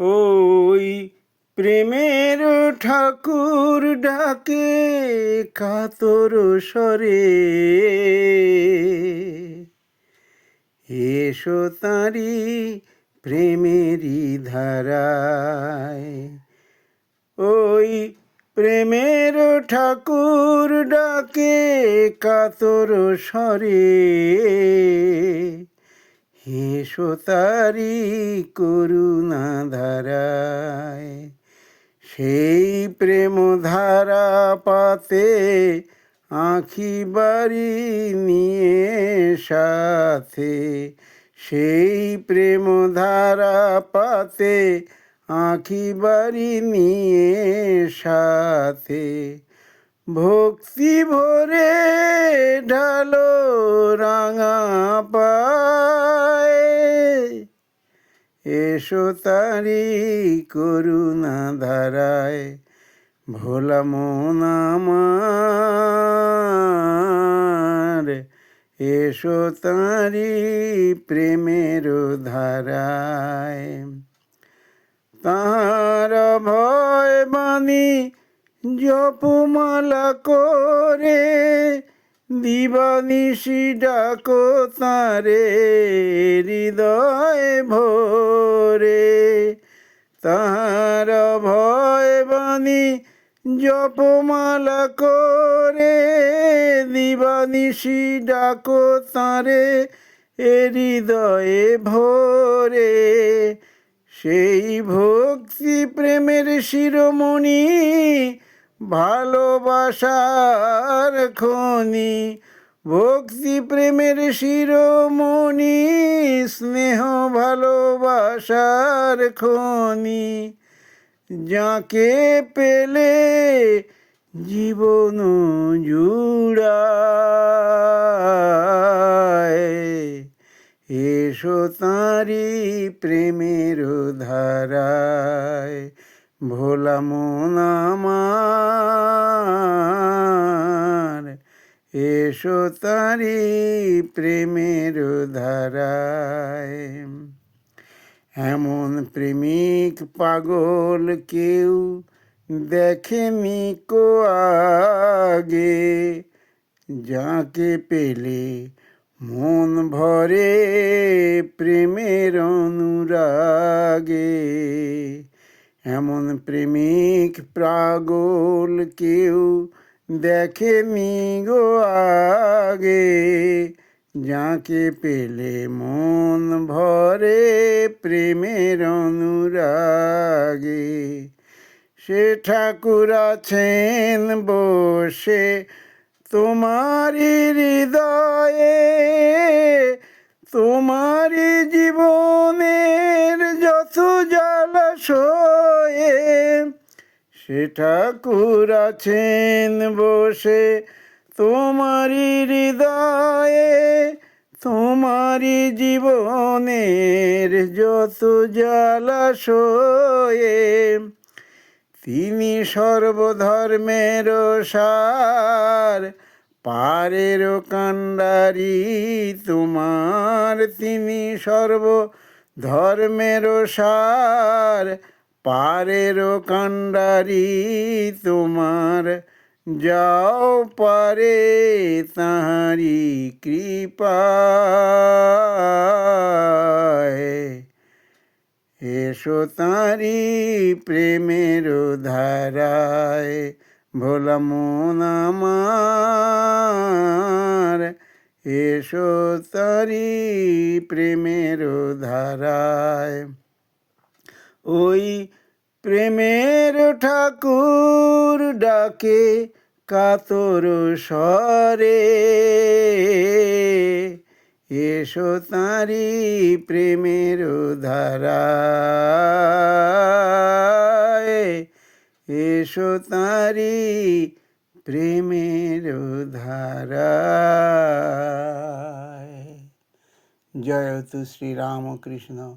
ওই প্রেমের ঠাকুর ডাকে কাতর স্বরে। এসো তারি প্রেমেরই ধারায়। ওই প্রেমের ঠাকুর ডাকে কাতর স্বরে। হেসো তারি করুণা ধারায় সেই প্রেম ধারা পাতে আঁখি বাড়ি নিয়ে সাথে। সেই প্রেম ধারা পাতে আঁখি বাড়ি নিয়ে সাথে। ভক্তি ভরে ঢালো রাঙা এসো তারি করুণা ধারায়, ভোলা মন আমার। এসো তারি প্রেমের ধারায় তাহার ভয় বাণী জপমালা করে দিবানিশি ডাকো তারে, হৃদয় ভোরে। তাহার ভয় বাণী জপমালা করে। দিবানিশি ডাকো তাঁরে, হৃদয়ে ভোরে। সেই ভক্তি প্রেমের শিরোমণি ভালোবাসার খনি, ভক্তি প্রেমের শিরোমণি, স্নেহ ভালোবাসার খনি, যাকে পেলে জীবন জুড়ায়। এসো তারি প্রেমের ধারায়। ভোলা মন এসো তারি প্রেমের ধারায়। এমন প্রেমিক পাগল কেউ দেখেনি কো আগে, যাকে পেলে মন ভরে প্রেমের অনুরাগে। এমন প্রেমিক প্রাগল কেউ দেখেনি গো আগে, যাকে পেলে মন ভরে প্রেমের অনুরাগে। সে ঠাকুর আছেন বসে তোমারি হৃদয়ে তোমারি জীবনের যত জলাশয়ে সে ঠাকুর আছেন বসে তোমারি হৃদয়ে, তোমারি জীবনের যত জলাশয়ে তিনি সর্বধর্মের সার, পারের কাণ্ডারি তোমার, তিনি সর্ব ধর্মের সার। পারের কাণ্ডারি তোমার যাও পারে তাহারি কৃপা। এসো তাঁরি প্রেমের ধারায়, ভোলা মন আমার। এসো তারি প্রেমের ধারায় ওই প্রেমের ঠাকুর ডাকে কাতর স্বরে। এসো তাঁরি প্রেমের ধারা এসো তাঁরি প্রেমের ধারায়। জয় তু শ্রীরামকৃষ্ণ।